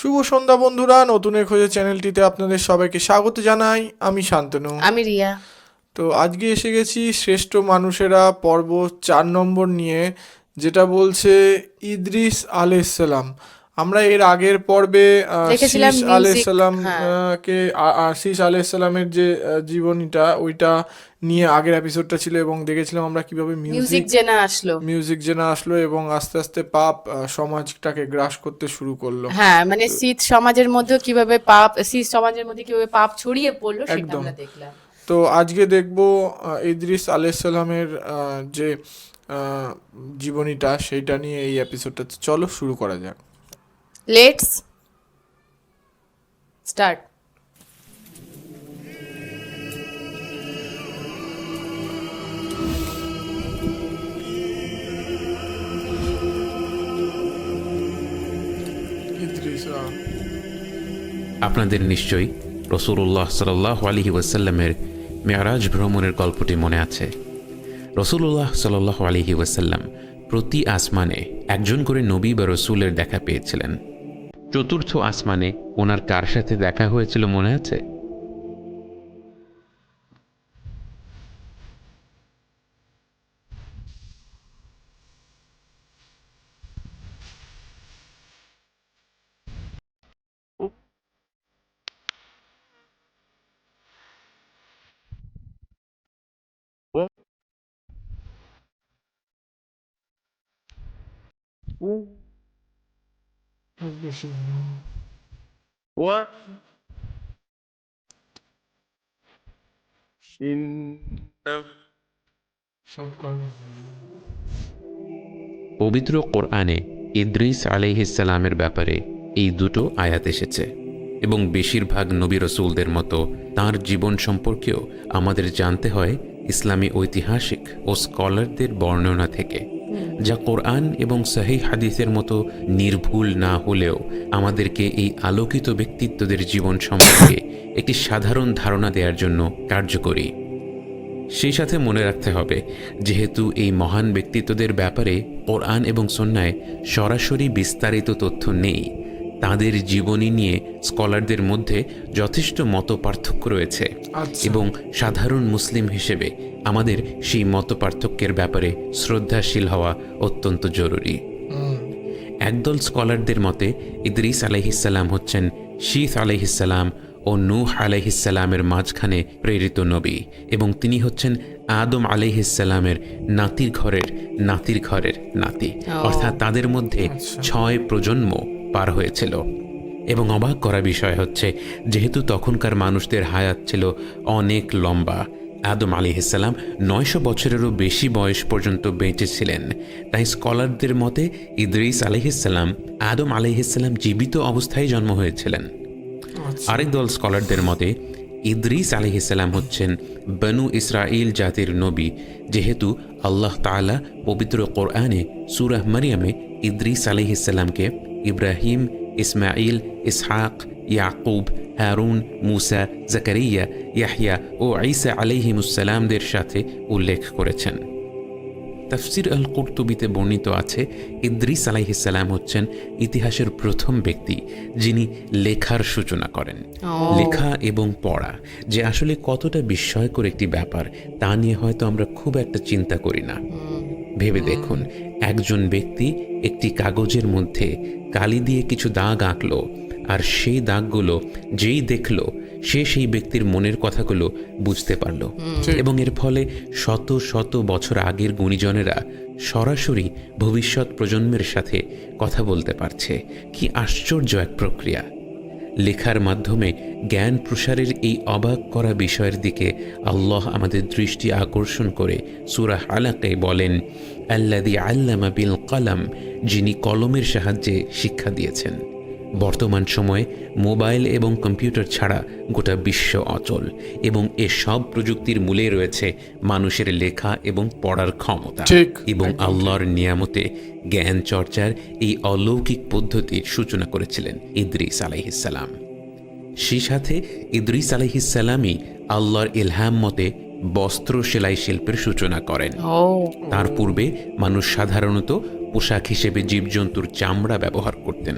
শুভ সন্ধ্যা বন্ধুরা নতুনের খোঁজে চ্যানেলটিতে আপনাদের সবাইকে স্বাগত জানাই। আমি শান্তনু। আমি রিয়া। তো আজকে এসে গেছি শ্রেষ্ঠ মানুষেরা পর্ব চার নম্বর নিয়ে যেটা বলছে ইদ্রিস আলাইসাল্লাম আমরা এর আগের পর্বে শীষ আলাইসাল্লাম হ্যাঁ। কে শীষ আলাইসাল্লামের যে জীবনীটা ওইটা নিয়ে আগের এপিসোডটা ছিল এবং দেখেছিলাম আমরা কীভাবে মিউজিক জেনা আসলো। মিউজিক জেনে আসলো এবং আস্তে আস্তে পাপ সমাজটাকে গ্রাস করতে শুরু করল। হ্যাঁ মানে শীত সমাজের মধ্যে কীভাবে পাপ শীত সমাজের মধ্যে কীভাবে পাপ ছড়িয়ে পড়ল সেটা একদম। আমরা দেখলাম। তো আজকে দেখব ইদ্রিস আলাইসাল্লামের যে জীবনীটা সেইটা নিয়ে এই এপিসোডটা চলো শুরু করা যাক। লেটস স্টার্ট আপনাদের নিশ্চয়ই রসুল্লাহ সাল্লাহ আলহি ওয়াসাল্লামের মেয়ারাজ ভ্রমণের গল্পটি মনে আছে। রসুল্লাহ সাল্লাহ আলহি ওয়াসাল্লাম প্রতি আসমানে একজন করে নবী বা রসুলের দেখা পেয়েছিলেন। চতুর্থ আসমানে ওনার কার সাথে দেখা হয়েছিল মনে আছে? পবিত্র কোরআনে ইদ্রিস আলাইহিসালামের ব্যাপারে এই দুটো আয়াত এসেছে এবং বেশিরভাগ নবী রসুলদের মতো তার জীবন সম্পর্কেও আমাদের জানতে হয় ইসলামী ঐতিহাসিক ও স্কলারদের বর্ণনা থেকে। যা কোরআন এবং সাহি হাদিসের মতো নির্ভুল না হলেও আমাদেরকে এই আলোকিত ব্যক্তিত্বদের জীবন সম্পর্কে একটি সাধারণ ধারণা দেওয়ার জন্য কার্যকরী। সেই সাথে মনে রাখতে হবে, যেহেতু এই মহান ব্যক্তিত্বদের ব্যাপারে কোরআন এবং সন্ন্যায় সরাসরি বিস্তারিত তথ্য নেই তাদের জীবনী নিয়ে স্কলারদের মধ্যে যথেষ্ট মত পার্থক্য রয়েছে আচ্ছা। এবং সাধারণ মুসলিম হিসেবে আমাদের সেই মত পার্থক্যের ব্যাপারে শ্রদ্ধাশীল হওয়া অত্যন্ত জরুরি। একদল স্কলারদের মতে ইদ্রিস আলাইহিসাল্লাম হচ্ছেন শীত আলাইহিসাল্লাম ও নূহ আলাইহিসাল্লামের মাঝখানে প্রেরিত নবী এবং তিনি হচ্ছেন আদম আলাইহিসাল্লামের নাতির ঘরের নাতির ঘরের নাতি। অর্থাৎ তাদের মধ্যে ছয় প্রজন্ম পার হয়েছিল। এবং অবাক করা বিষয় হচ্ছে যেহেতু তখনকার মানুষদের হায়াত ছিল অনেক লম্বা আদম আলী ইসাল্লাম নয়শো বছরেরও বেশি বয়স পর্যন্ত বেঁচেছিলেন তাই স্কলারদের মতে ইদ্রিস আলিহিসাল্লাম আদম আলিহিসাল্লাম জীবিত অবস্থায় জন্ম হয়েছিলেন। আরেক দল স্কলারদের মতে ইদ্রিস আলিহিসাল্লাম হচ্ছেন বনু ইসরাইল জাতির নবী যেহেতু আল্লাহ তাআলা পবিত্র কোরআনে সুরাহ মারিয়ামে ইদ্রিস আলিহিসাল্লামকে ইব্রাহিম ইসমাইল ইসহাক ইয়াকুব হারুন মুসা জাকারিয়া ইয়াহিয়া ও ঈসা আলাইহিমুসালামদের সাথে উল্লেখ করেছেন। তাফসির আল কুর্তুবিতে বর্ণিত আছে ইদ্রিস আলাইহিসাল্লাম হচ্ছেন ইতিহাসের প্রথম ব্যক্তি যিনি লেখার সূচনা করেন। লেখা এবং পড়া যে আসলে কতটা বিস্ময়কর একটি ব্যাপার তা নিয়ে হয়তো আমরা খুব একটা চিন্তা করি না। ভেবে দেখুন একজন ব্যক্তি একটি কাগজের মধ্যে কালি দিয়ে কিছু দাগ আঁকলো আর সেই দাগগুলো যেই দেখল সে সেই ব্যক্তির মনের কথাগুলো বুঝতে পারল। এবং এর ফলে শত শত বছর আগের গুণীজনেরা সরাসরি ভবিষ্যৎ প্রজন্মের সাথে কথা বলতে পারছে। কি আশ্চর্য এক প্রক্রিয়া! লেখার মাধ্যমে জ্ঞান প্রসারের এই অবাক করা বিষয়ের দিকে আল্লাহ আমাদের দৃষ্টি আকর্ষণ করে সুরাহ আলাকে বলেন আল্লাদি আল্লামা বিল কালাম, যিনি কলমের সাহায্যে শিক্ষা দিয়েছেন। বর্তমান সময়ে মোবাইল এবং কম্পিউটার ছাড়া গোটা বিশ্ব অচল এবং এ সব প্রযুক্তির মূলে রয়েছে মানুষের লেখা এবং পড়ার ক্ষমতা এবং আল্লাহর নিয়ামতে জ্ঞান চর্চার এই অলৌকিক পদ্ধতির সূচনা করেছিলেন ইদ্রিস আলাইহিসাল্লাম সেই সাথে ইদ্রিস আলাইহিসাল্লামই আল্লাহর ইলহাম মতে বস্ত্র সেলাই শিল্পের সূচনা করেন। তার পূর্বে মানুষ সাধারণত পোশাক হিসেবে জীবজন্তুর চামড়া ব্যবহার করতেন।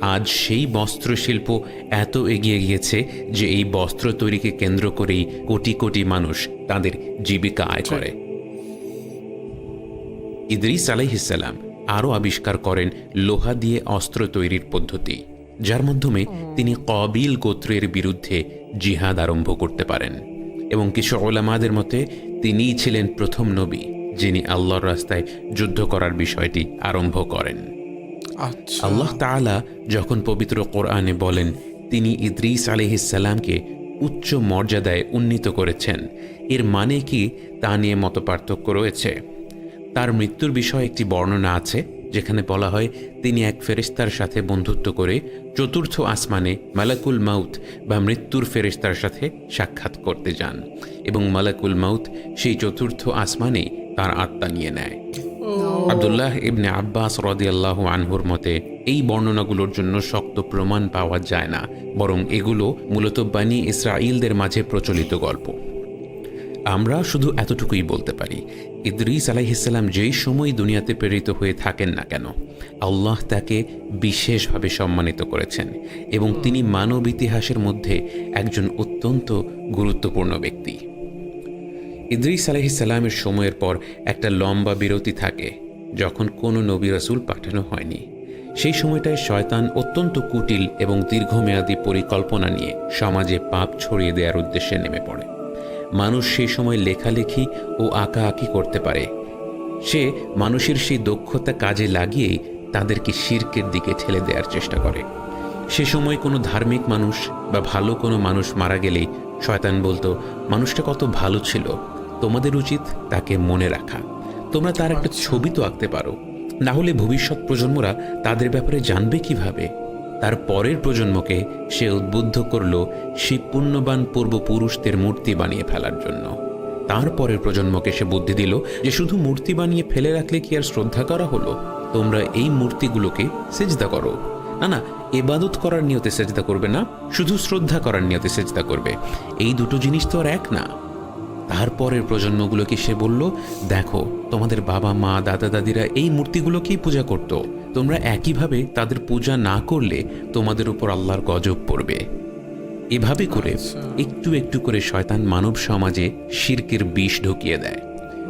আজ সেই বস্ত্রশিল্প এত এগিয়ে গিয়েছে যে এই বস্ত্র তৈরিকে কেন্দ্র করেই কোটি কোটি মানুষ তাদের জীবিকা আয় করে। ইদ্রিস আলাইহিসাল্লাম আরও আবিষ্কার করেন লোহা দিয়ে অস্ত্র তৈরির পদ্ধতি যার মাধ্যমে তিনি কবিল গোত্রের বিরুদ্ধে জিহাদ আরম্ভ করতে পারেন। এবং কিছু ওলামাদের মতে তিনিই ছিলেন প্রথম নবী যিনি আল্লাহর রাস্তায় যুদ্ধ করার বিষয়টি আরম্ভ করেন। আচ্ছা আল্লাহ তাআলা যখন পবিত্র কোরআনে বলেন, তিনি ইদ্রিস আলহিসাল্লামকে উচ্চ মর্যাদায় উন্নীত করেছেন। এর মানে কি? তা নিয়ে মতপার্থক্য রয়েছে। তার মৃত্যুর বিষয়ে একটি বর্ণনা আছে, যেখানে বলা হয়, তিনি এক ফেরেশতার সাথে বন্ধুত্ব করে চতুর্থ আসমানে মালাকুল মাউত বা মৃত্যুর ফেরেশতার সাথে সাক্ষাৎ করতে যান এবং মালাকুল মাউত সেই চতুর্থ আসমানেই তার আত্মা নিয়ে নেয়। আবদুল্লাহ ইবনে আব্বাস রদিয়াল্লাহ আনহুর মতে, এই বর্ণনাগুলোর জন্য শক্ত প্রমাণ পাওয়া যায় না, বরং এগুলো মূলত বানি ইসরাইলদের মাঝে প্রচলিত গল্প। আমরা শুধু এতটুকুই বলতে পারি, ইদ্রিস আলাইহিসাল্লাম যেই সময় দুনিয়াতে প্রেরিত হয়ে থাকেন না কেন, আল্লাহ তাকে বিশেষভাবে সম্মানিত করেছেন এবং তিনি মানব ইতিহাসের মধ্যে একজন অত্যন্ত গুরুত্বপূর্ণ ব্যক্তি। ইদ্রিস আলহিসাল্লামের সময়ের পর একটা লম্বা বিরতি থাকে যখন কোনো নবী রাসূল পাঠানো হয়নি, সেই সময়টায় শয়তান অত্যন্ত কুটিল এবং দীর্ঘমেয়াদী পরিকল্পনা নিয়ে সমাজে পাপ ছড়িয়ে দেওয়ার উদ্দেশ্যে নেমে পড়ে। মানুষ সেই সময় লেখালেখি ও আঁকাআঁকি করতে পারে। সে মানুষের সেই দক্ষতা কাজে লাগিয়েই তাদেরকে শির্কের দিকে ঠেলে দেওয়ার চেষ্টা করে। সে সময় কোনো ধার্মিক মানুষ বা ভালো কোনো মানুষ মারা গেলেই শয়তান বলতো, মানুষটা কত ভালো ছিল, তোমাদের উচিত তাকে মনে রাখা। তোমরা তার একটা ছবি তো আঁকতে পারো। না হলে ভবিষ্যৎ প্রজন্মরা তাদের ব্যাপারে জানবে কীভাবে? তার পরের প্রজন্মকে সে উদ্বুদ্ধ করল সেই পুণ্যবান পূর্বপুরুষদের মূর্তি বানিয়ে ফেলার জন্য। তার পরের প্রজন্মকে সে বুদ্ধি দিল যে শুধু মূর্তি বানিয়ে ফেলে রাখলে কি আর শ্রদ্ধা করা হলো? তোমরা এই মূর্তিগুলোকে সেজদা করো। না না, এবাদত করার নিয়তে সেজদা করবে না, শুধু শ্রদ্ধা করার নিয়তে সেজদা করবে। এই দুটো জিনিস তো আর এক না। তারপরের প্রজন্মগুলোকে সে বলল দেখো তোমাদের বাবা মা দাদা দাদিরা এই মূর্তিগুলোকেই পূজা করত। তোমরা একইভাবে তাদের পূজা না করলে তোমাদের উপর আল্লাহর গজব পড়বে। এভাবে করে একটু একটু করে শয়তান মানব সমাজে শিরকের বিষ ঢুকিয়ে দেয়।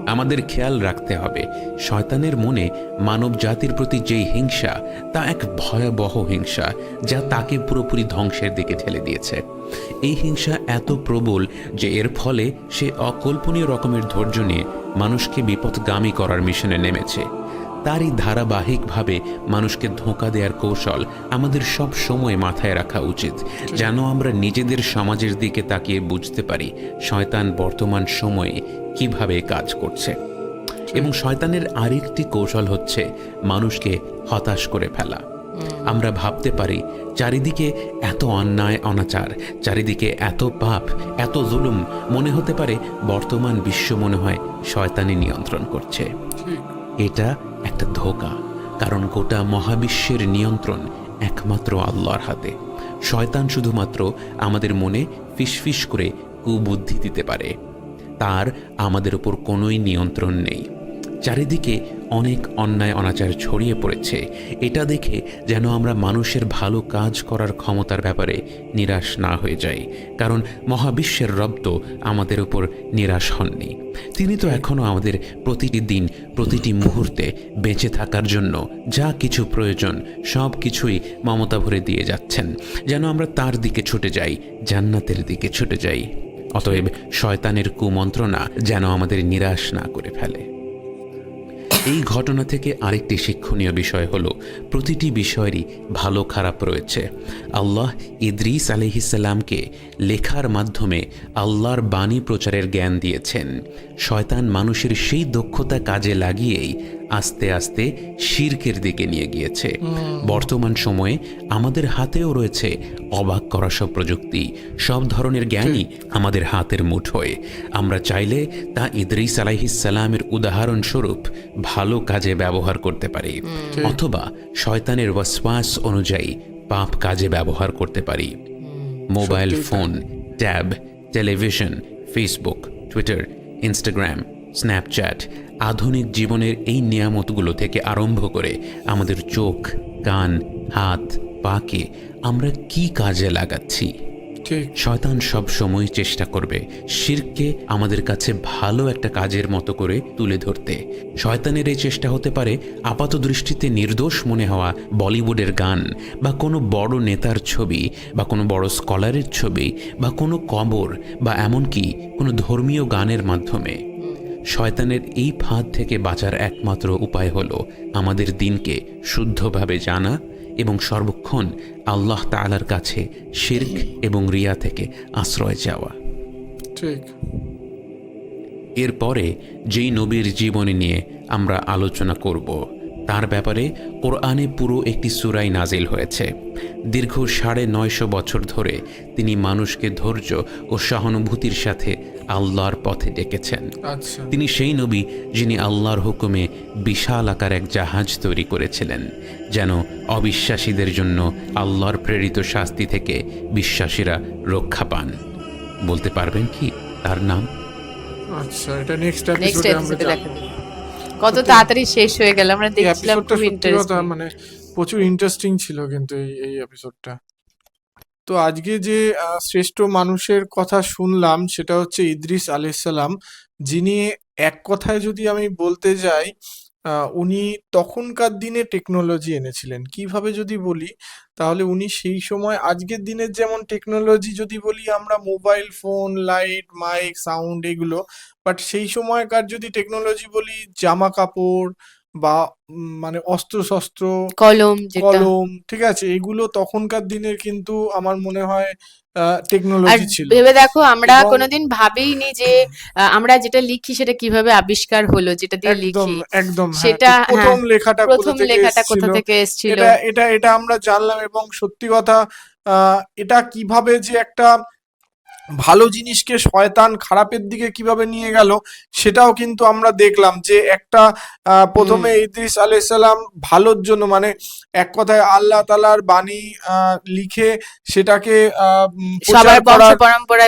আমাদের খেয়াল রাখতে হবে। শয়তানের মনে মানব জাতির প্রতি যেই হিংসা, তা এক ভয়াবহ হিংসা, যা তাকে পুরোপুরি ধ্বংসের দিকে ঠেলে দিয়েছে। এই হিংসা এত প্রবল যে এর ফলে সে অকল্পনীয় রকমের ধৈর্য নিয়ে মানুষকে বিপদগামী করার মিশনে নেমেছে। তারই ধারাবাহিকভাবে মানুষকে ধোঁকা দেওয়ার কৌশল আমাদের সব সময় মাথায় রাখা উচিত যেন আমরা নিজেদের সমাজের দিকে তাকিয়ে বুঝতে পারি শয়তান বর্তমান সময়ে কীভাবে কাজ করছে। এবং শয়তানের আরেকটি কৌশল হচ্ছে মানুষকে হতাশ করে ফেলা। আমরা ভাবতে পারি চারিদিকে এত অন্যায় অনাচার চারিদিকে এত পাপ এত জুলুম মনে হতে পারে বর্তমান বিশ্ব মনে হয় শয়তানি নিয়ন্ত্রণ করছে। এটা একটা ধোকা, কারণ গোটা মহাবিশ্বের নিয়ন্ত্রণ একমাত্র আল্লাহর হাতে। শয়তান শুধুমাত্র আমাদের মনে ফিসফিস করে কুবুদ্ধি দিতে পারে। তার আমাদের উপর কোনোই নিয়ন্ত্রণ নেই। চারিদিকে অনেক অন্যায় অনাচার ছড়িয়ে পড়েছে। এটা দেখে যেন আমরা মানুষের ভালো কাজ করার ক্ষমতার ব্যাপারে নিরাশ না হয়ে যাই, কারণ মহাবিশ্বের রব তো আমাদের উপর নিরাশ হননি। তিনি তো এখনও আমাদের প্রতিটি দিন, প্রতিটি মুহূর্তে বেঁচে থাকার জন্য যা কিছু প্রয়োজন, সব কিছুই মমতা ভরে দিয়ে যাচ্ছেন। যেন আমরা তার দিকে ছুটে যাই, জান্নাতের দিকে ছুটে যাই। অতএব শয়তানের কুমন্ত্রণা যেন আমাদের নিরাশ না করে ফেলে। এই ঘটনা থেকে আরেকটি শিক্ষণীয় বিষয় হলো, প্রতিটি বিষয়েরই ভালো খারাপ রয়েছে। আল্লাহ ইদ্রিস আলহিসাল্লামকে লেখার মাধ্যমে আল্লাহর বাণী প্রচারের জ্ঞান দিয়েছেন। শয়তান মানুষের সেই দক্ষতা কাজে লাগিয়েই আস্তে আস্তে শির্কের দিকে নিয়ে গিয়েছে। বর্তমান সময়ে আমাদের হাতেও রয়েছে অবাক করা সব প্রযুক্তি। সব ধরনের জ্ঞানই আমাদের হাতের মুঠোয় আমরা চাইলে তা ইদ্রিস আলাইহিসালামের উদাহরণস্বরূপ ভালো কাজে ব্যবহার করতে পারি। অথবা শয়তানের ওয়াসওয়াস অনুযায়ী পাপ কাজে ব্যবহার করতে পারি। Mobile phone tab television Facebook Twitter Instagram Snapchat আধুনিক জীবনের এই নিয়ামতগুলো থেকে আরম্ভ করে আমাদের চোখ কান হাত পাকে আমরা কি কাজে লাগাচ্ছি? ঠিক। শয়তান সব সময় চেষ্টা করবে শিরকে আমাদের কাছে ভালো একটা কাজের মতো করে তুলে ধরতে। শয়তানের এই চেষ্টা হতে পারে আপাত দৃষ্টিতে নির্দোষ মনে হওয়া বলিউডের গান বা কোনো বড় নেতার ছবি বা কোনো বড় স্কলারের ছবি বা কোনো কবর বা এমনকি কোনো ধর্মীয় গানের মাধ্যমে। শয়তানের এই ফাঁদ থেকে বাঁচার একমাত্র উপায় হল আমাদের দিনকে শুদ্ধভাবে জানা এবং সর্বক্ষণ আল্লাহ তালার কাছে শির্ক এবং রিয়া থেকে আশ্রয় চাওয়া। ঠিক। এরপরে যেই নবীর জীবনী নিয়ে আমরা আলোচনা করব। তার ব্যাপারে কোরআনে পুরো একটি সুরাই নাজিল হয়েছে। দীর্ঘ সাড়ে নয়শো বছর ধরে তিনি মানুষকে ধৈর্য ও সহানুভূতির সাথে আল্লাহর পথে ডেকেছেন। আচ্ছা। তিনি সেই নবী যিনি আল্লাহর হুকুমে বিশাল আকার এক জাহাজ তৈরি করেছিলেন যেন অবিশ্বাসীদের জন্য আল্লাহর প্রেরিত শাস্তি থেকে বিশ্বাসীরা রক্ষা পান। বলতে পারবেন কি তার নাম? আচ্ছা এটা নেক্সট নেক্সট এপিসোডে আমরা কত তাড়াতাড়ি শেষ হয়ে গেল আমরা দেখছিলাম খুব ইন্টারেস্টিং মানে প্রচুর ইন্টারেস্টিং ছিল কিন্তু এই এই এপিসোডটা তো আজকে যে আহ, শ্রেষ্ঠ মানুষের কথা শুনলাম সেটা হচ্ছে ইদ্রিস আলাইসালাম যিনি এক কথায় যদি আমি বলতে যাই উনি তখনকার দিনে টেকনোলজি এনেছিলেন। কীভাবে যদি বলি, তাহলে উনি সেই সময়, আজকের দিনের যেমন টেকনোলজি যদি বলি, আমরা mobile phone light mike sound এগুলো বাট সেই সময়কার যদি টেকনোলজি বলি, জামা কাপড় বা মানে অস্ত্র শস্ত্র কলম কলম ঠিক আছে এগুলো তখনকার দিনের কিন্তু আমার মনে হয় টেকনোলজি ছিল। ভেবে দেখো আমরা কোনোদিন ভাবিনি যে আমরা যেটা লিখি সেটা কীভাবে আবিষ্কার হলো যেটা দিয়ে লিখি। একদম হ্যাঁ সেটা, প্রথম লেখাটা কোথা প্রথম লেখাটা কোথা থেকে এসেছিল? এটা এটা এটা আমরা জানলাম এবং সত্যি কথা আহ, এটা কীভাবে যে একটা ভালো জিনিসকে শয়তান খারাপের দিকে কীভাবে নিয়ে গেল সেটাও কিন্তু আমরা দেখলাম যে একটা প্রথমে ইদ্রিস আলাইসাল্লাম ভালোর জন্য মানে এক কথায় আল্লাহ তালার বাণী লিখে সেটাকে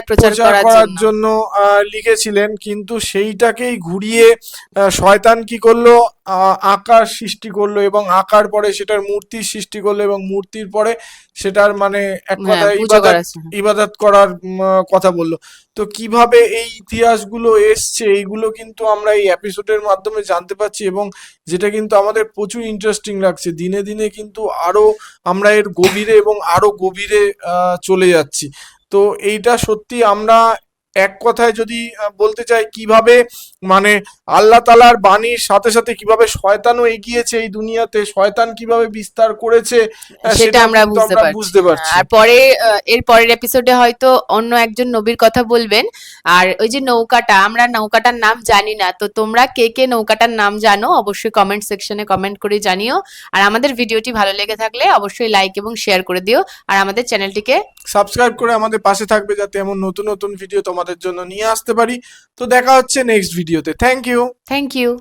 প্রচার করার জন্য। জন্য আহ, লিখেছিলেন। কিন্তু সেইটাকেই ঘুরিয়ে শয়তান কি করল? আহ, আকার সৃষ্টি করল এবং আকার পরে সেটার মূর্তির সৃষ্টি করল এবং মূর্তির পরে সেটার মানে এক হ্যাঁ, কথায় ইবাদত ইবাদত করার কথা বলল। তো কীভাবে এই ইতিহাসগুলো এসছে এইগুলো কিন্তু আমরা এই এপিসোডের মাধ্যমে জানতে পারছি এবং যেটা কিন্তু আমাদের প্রচুর ইন্টারেস্টিং লাগছে। দিনে দিনে কিন্তু আরও আমরা এর গভীরে এবং আরও গভীরে আহ, চলে যাচ্ছি। তো এইটা সত্যি আমরা এক কথায় যদি বলতে চাই কীভাবে মানে আল্লাহ তালার বাণীর সাথে সাথে কীভাবে শয়তানও এগিয়েছে এই দুনিয়াতে শয়তান কীভাবে বিস্তার করেছে সেটা আমরা বুঝতে পারছি। আর পরে এর পরের এপিসোডে হয়তো অন্য একজন নবীর কথা বলবেন। আর ওই যে নৌকাটা আমরা নৌকাটার নাম জানি না তো তোমরা কে কে নৌকাটার নাম জানো অবশ্যই কমেন্ট সেকশনে কমেন্ট করে জানিও। আর আমাদের ভিডিওটি ভালো লেগে থাকলে অবশ্যই লাইক এবং শেয়ার করে দিও। আর আমাদের চ্যানেলটিকে সাবস্ক্রাইব করে আমাদের পাশে থাকবে যাতে এমন নতুন নতুন ভিডিও তোমাদের জন্য নিয়ে আসতে পারি। তো দেখা হচ্ছে নেক্সট ভিডিওতে থ্যাংক ইউ থ্যাংক ইউ